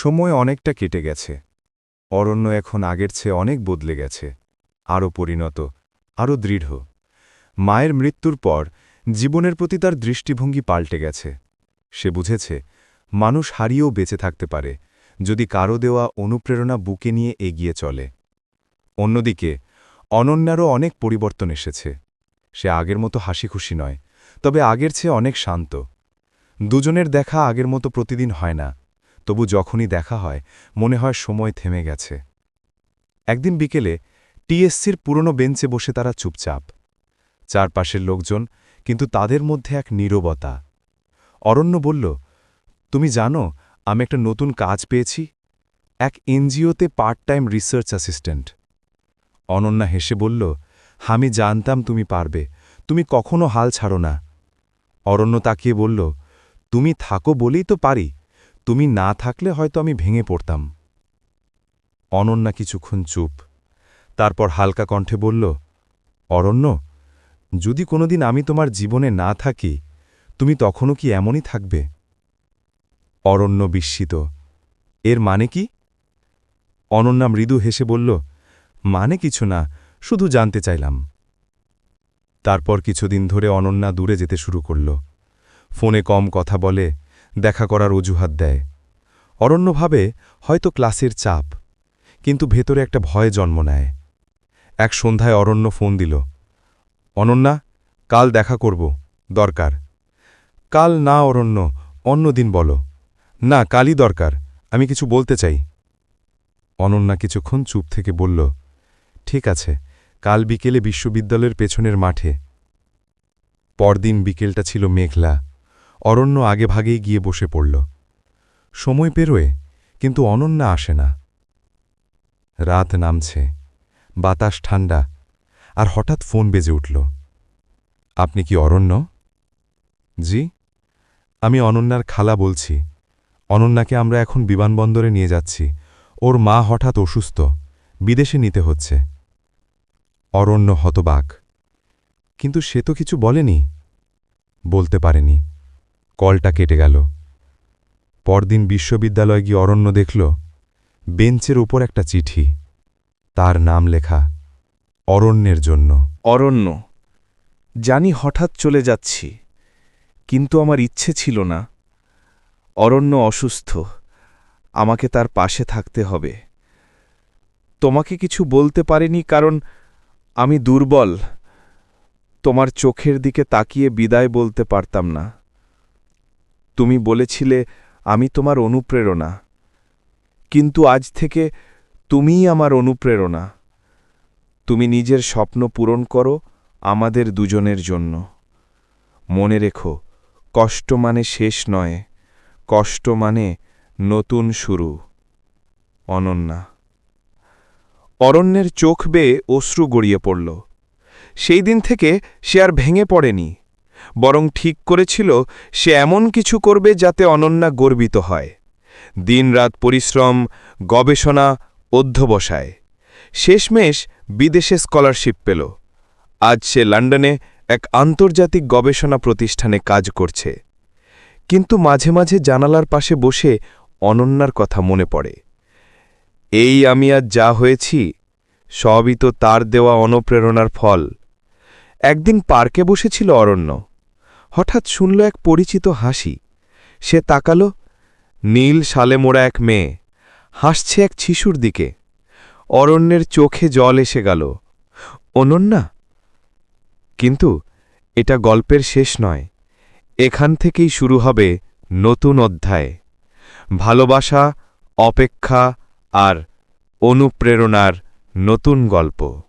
সময় অনেকটা কেটে গেছে। অরণ্য এখন আগের চেয়ে অনেক বদলে গেছে। আরও পরিণত, আরও দৃঢ়। মায়ের মৃত্যুর পর জীবনের প্রতি তার দৃষ্টিভঙ্গি পাল্টে গেছে। সে বুঝেছে, মানুষ হারিয়েও বেঁচে থাকতে পারে, যদি কারও দেওয়া অনুপ্রেরণা বুকে নিয়ে এগিয়ে চলে। অন্যদিকে, অনন্যারও অনেক পরিবর্তন এসেছে। সে আগের মতো হাসিখুশি নয়, তবে আগের চেয়ে অনেক শান্ত। দুজনের দেখা আগের মতো প্রতিদিন হয় না। তবু যখনই দেখা হয়, মনে হয় সময় থেমে গেছে। একদিন বিকেলে, টিএসসির পুরনো বেঞ্চে বসে তারা চুপচাপ। চারপাশের লোকজন কিন্তু তাদের মধ্যে এক নীরবতা। অরণ্য বলল, তুমি জানো, আমি একটা নতুন কাজ পেয়েছি? এক এনজিওতে part time research assistant. Ananya হেসে বলল, আমি জানতাম তুমি পারবে, তুমি কখনো হাল ছাড়ো না। অরণ্য তাকিয়ে বলল, তুমি থাকো বলেই তো পারি। তুমি না থাকলে হয়তো আমি ভেঙে পড়তাম। অনন্যা কিছুক্ষণ চুপ, তারপর হালকা কণ্ঠে বলল, অরণ্য, যদি কোনোদিন আমি তোমার জীবনে না থাকি, তুমি তখনও কি এমনই থাকবে? অরণ্য বিস্মিত, এর মানে কি? অনন্যা মৃদু হেসে বলল মানে কিছু না, শুধু জানতে চাইলাম। তারপর কিছুদিন ধরে অনন্যা দূরে যেতে শুরু করল। ফোনে কম কথা বলে দেখা করার অজুহাত দেয়। অরণ্যভাবে হয়তো ক্লাসের চাপ, কিন্তু ভেতরে একটা ভয় জন্ম নেয়। এক সন্ধ্যায় অরণ্য ফোন দিল, অনন্যা, কাল দেখা করব, দরকার। কাল না অরণ্য, অন্য দিন বলো। না, কালই দরকার, আমি কিছু বলতে চাই। অনন্যা কিছুক্ষণ চুপ থেকে বলল, ঠিক আছে, কাল বিকেলে বিশ্ববিদ্যালয়ের পেছনের মাঠে। পরদিন বিকেলটা ছিল মেঘলা অরণ্য আগে ভাগেই গিয়ে বসে পড়ল। সময় পেরোয়, কিন্তু অনন্যা আসে না। রাত নামছে, বাতাস ঠান্ডা আর হঠাৎ ফোন বেজে উঠল। আপনি কি অরণ্য? জি, আমি অনন্যার খালা বলছি। অনন্যাকে আমরা এখন বিমানবন্দরে নিয়ে যাচ্ছি। ওর মা হঠাৎ অসুস্থ, বিদেশে নিতে হচ্ছে। অরণ্য হতবাক। কিন্তু সে তো কিছু বলেনি। বলতে পারেনি। কলটা কেটে গেল। পরদিন বিশ্ববিদ্যালয় গিয়ে অরণ্য দেখল, বেঞ্চের উপর একটা চিঠি। তার নাম লেখা, অরণ্যের জন্য। অরণ্য, জানি হঠাৎ চলে যাচ্ছি, কিন্তু আমার ইচ্ছে ছিল না। অরণ্য অসুস্থ, আমাকে তার পাশে থাকতে হবে। তোমাকে কিছু বলতে পারিনি কারণ আমি দুর্বল, তোমার চোখের দিকে তাকিয়ে বিদায় বলতে পারতাম না। তুমি বলেছিলে, আমি তোমার অনুপ্রেরণা। কিন্তু আজ থেকে তুমিই আমার অনুপ্রেরণা। তুমি নিজের স্বপ্ন পূরণ করো আমাদের দুজনের জন্য। মনে রেখো, কষ্ট মানে শেষ নয়, কষ্ট মানে নতুন শুরু। অনন্যা। অরণ্যের চোখ বেয়ে অশ্রু গড়িয়ে পড়ল। সেই দিন থেকে সে আর ভেঙে পড়েনি। বরং ঠিক করেছিল, সে এমন কিছু করবে যাতে অনন্যা গর্বিত হয়। দিনরাত পরিশ্রম, গবেষণা, অধ্যবসায়। শেষমেশ বিদেশে স্কলারশিপ পেল। আজ সে লন্ডনে এক আন্তর্জাতিক গবেষণা প্রতিষ্ঠানে কাজ করছে। কিন্তু মাঝে মাঝে জানালার পাশে বসে অনন্যার কথা মনে পড়ে। এই আমি আজ যা হয়েছি, সবই তো তার দেওয়া অনুপ্রেরণার ফল। একদিন পার্কে বসেছিল অরণ্য। হঠাৎ শুনল এক পরিচিত হাসি। সে তাকালো, নীল সালে মোড়া এক মেয়ে। হাসছে এক শিশুর দিকে। অরণ্যের চোখে জল এসে গেল। অনন্যা? কিন্তু এটা গল্পের শেষ নয়। এখান থেকেই শুরু হবে নতুন অধ্যায়। ভালোবাসা, অপেক্ষা আর অনুপ্রেরণার নতুন গল্প।